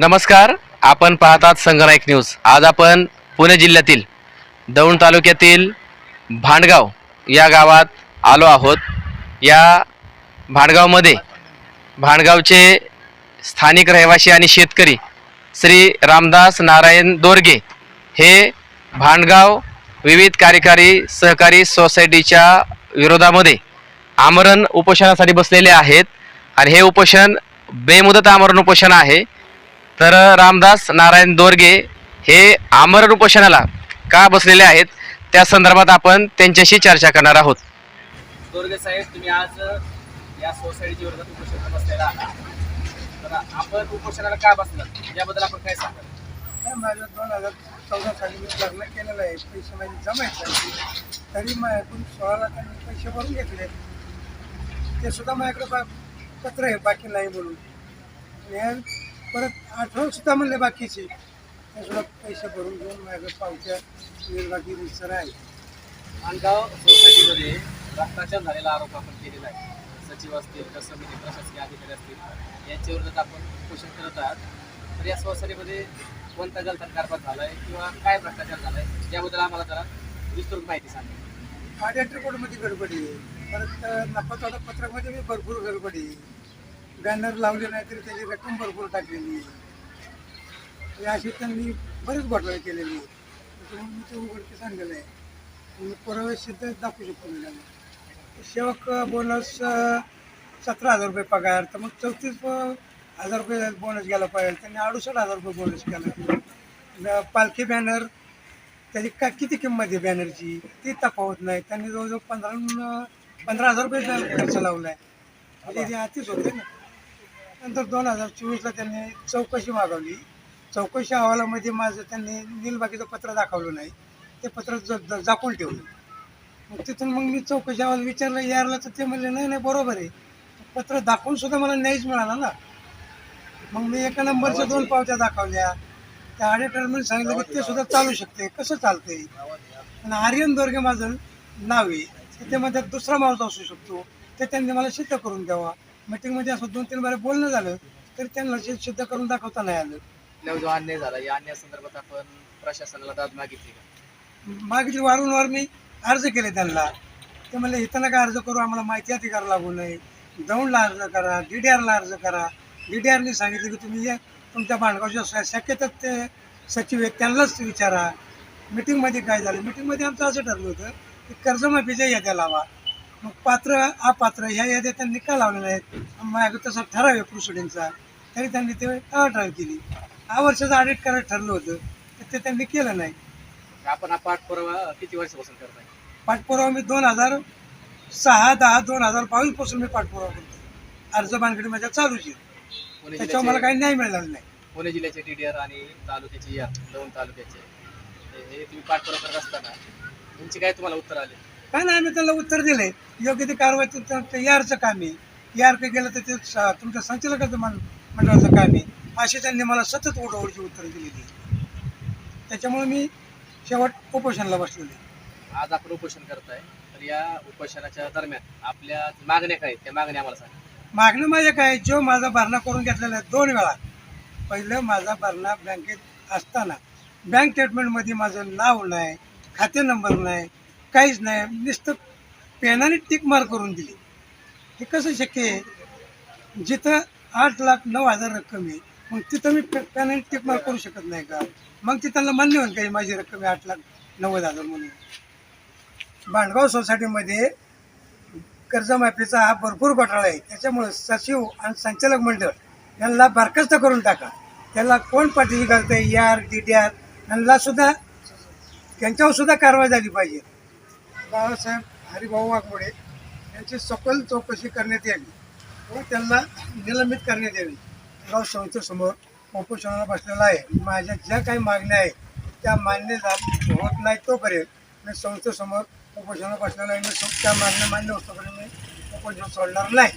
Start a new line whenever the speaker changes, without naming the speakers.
नमस्कार आपण पाहतात संगनायक न्यूज. आज आपण पुणे जिल्ह्यातील दौंड तालुक्यातील भांडगाव या गावात आलो आहोत. या भांडगावमध्ये भांडगावचे स्थानिक रहिवासी आणि शेतकरी श्री रामदास नारायण दोरगे हे भांडगाव विविध कार्यकारी सहकारी सोसायटीच्या विरोधामध्ये आमरण उपोषणासाठी बसलेले आहेत. आणि हे उपोषण बेमुदत आमरण उपोषण आहे. तर रामदास नारायण दोरगे हे आमरण उपोषणाला का बसलेले आहेत त्या संदर्भात आपण त्यांच्याशी चर्चा करणार आहोत.
दोरगे साहेब तुम्ही आज या सोसायटीच्या विरोधात उपोषणाला बसलेला आहात. तर आपण उपोषणाला का बसलात याबद्दल आपण काय सांगाल?
काय माझं दोन हजार चौदा साली मी लग्न केलेलं आहे. पैसे माझे जमा आहेत. तरी माझ्याकडून सोळा लाखांनी पैसे भरून घेतले. ते सुद्धा माझ्याकडे पत्र आहे बाकी नाही हे परत आठवण सुद्धा म्हणले बाकीचे सुद्धा पैसे भरून घेऊन माझ्याकडे पावत्या निर्वाकी रिसर आहे.
माणगाव सोसायटीमध्ये भ्रष्टाचार झालेला आरोप आपण केलेला आहे. सचिव असतील तर समिती प्रशासकीय अधिकारी असतील यांच्या विरोधात आपण उपोषण करत आहात. तर या सोसायटीमध्ये कोणता गलथान कारभार झाला आहे किंवा काय भ्रष्टाचार झाला आहे याबद्दल आम्हाला जरा विस्तृत माहिती सांगा.
ऑडिट रिपोर्टमध्ये गडबडी आहे. परत नफा पत्रकमध्ये मी भरपूर गडबडी आहे. बॅनर लावले नाही तरी त्याची रक्कम भरपूर टाकलेली आहे. अशी त्यांनी बरेच घोटाळे केलेली आहे त्याच्यामुळे मी ते उघडकीस आणलेलं आहे. मी पुरावे सिद्ध दाखवू शकतो मी त्यांना. सेवक बोनस सतरा हजार रुपये पगार. तर मग चौतीस हजार रुपये बोनस गेला पाहिजे. त्यांनी अडुसष्ट हजार रुपये बोनस केला. पालखी बॅनर त्याची का किती किंमत आहे बॅनरची ती तफावत नाही. त्यांनी जवळजवळ पंधरा पंधरा हजार रुपये खर्च लावला आहे म्हणजे ते अतिच होते ना. नंतर दोन हजार चोवीसला त्यांनी चौकशी मागवली. चौकशी अहवालामध्ये माझं त्यांनी नीलबागीचं पत्र दाखवलं नाही. ते पत्र ज झाकून ठेवलं. मग तिथून मग मी चौकशी अहवाल विचारलं यारला तर ते म्हणले नाही नाही बरोबर आहे. पत्र दाखवून सुद्धा मला न्यायच मिळाला ना. मग मी एका नंबरच्या दोन पावत्या दाखवल्या. त्या ऑडिटरने सांगितलं की ते सुद्धा चालू शकते. कसं चालतंय? आणि आर्यन दोरगे माझं नाव आहे. ते म्हणतात दुसरा माणूस असू शकतो. ते त्यांनी मला सिद्ध करून द्यावा. मीटिंगमध्ये असं दोन तीन बारे बोलणं झालं तरी त्यांना ते सिद्ध करून दाखवता नाही आलं.
आपल्यावर जो अन्याय झाला या अन्याय संदर्भात आपण प्रशासनाला दाद मागितली का?
मागितली वारंवार मी अर्ज केले त्यांना. ते म्हणले इथं नका अर्ज करू आम्हाला माहिती अधिकार लागू नये. दौंडला अर्ज करा डी डी आरला अर्ज करा. डी डी आरने सांगितलं की तुम्ही या तुमच्या भांडगावच्या श- शक्यतात ते सचिव आहेत त्यांनाच विचारा. मिटिंगमध्ये काय झालं? मिटिंगमध्ये आमचं असं ठरलं होतं की कर्जमाफीच्या याद्या लावा. मग पात्र अपात्र ह्या याद्या त्यांनी का लावलेल्या आहेत? माझ्याकडे तसा ठराव आहे प्रोसिडिंगचा तरी त्यांनी ते टाळाटाळ केली. हा वर्षाचं ऑडिट करायचं ठरलं होतं तर ते त्यांनी केलं नाही.
आपण हा पाठपुरावा किती वर्षापासून करताय?
पाठपुरावा मी दोन हजार सहा दहा दोन हजार बावीसपासून मी पाठपुरावा करतो अर्ज बांधणी माझ्या चालूच आहे. त्याच्यावर मला काही न्याय मिळाला नाही.
पुणे जिल्ह्याचे? टीडीआर आणि तालुक्याचे या दोन तालुक्याचे. हे हे तुम्ही पाठपुरावा करत असताना तुमची काय तुम्हाला उत्तर आले?
काय नाही आम्ही त्याला उत्तर दिले. योग्य ती कारवाई तुमचं ते यारचं काम आहे. यार काही गेलं तर ते तुमच्या संचालकाचं मन मंडळाचं काम आहे. अशी त्यांनी मला सतत ओढवडची उत्तरं दिलेली त्याच्यामुळे मी शेवट उपोषणाला बसलेले
आज आपण उपोषण करताय. तर या उपोषणाच्या दरम्यान आपल्या मागण्या काय आहेत? त्या मागण्या आम्हाला सांगा.
मागणं माझ्या काय जो माझा भरणा करून घेतलेला आहे दोन वेळा. पहिलं माझा भरणा बँकेत असताना. बँक स्टेटमेंटमध्ये माझं नाव नाही खाते नंबर नाही काहीच नाही. नुसतं पेनाने टिक मार करून दिली. हे कसं शक्य आहे? जिथं आठ लाख नऊ हजार रक्कम आहे मग तिथं मी पेनाने टिक मार करू शकत नाही का? मग ती त्यांना मान्य होईल काही माझी रक्कम आहे आठ लाख नव्वद हजार म्हणून? भांडगाव सोसायटीमध्ये कर्जमाफीचा हा भरपूर घोटाळा आहे. त्याच्यामुळं सचिव आणि संचालक मंडळ यांना बरखास्त करून टाका. त्याला कोण पाठीशी आहे यार डी डी आर यांना सुद्धा त्यांच्यावर सुद्धा कारवाई झाली पाहिजे. बाळासाहेब हरिभाऊ वाघमोडे यांची सखोल चौकशी करण्यात यावी व त्यांना निलंबित करण्यात यावी. गाव संस्थेसमोर उपोषणाला बसलेला आहे. माझ्या ज्या काही मागण्या आहेत त्या मान्य होत नाही तोपर्यंत मी संस्थेसमोर उपोषणाला बसलेला आहे. मी त्या मागण्या मान्य होतोपर्यंत मी उपोषण सोडणार नाही.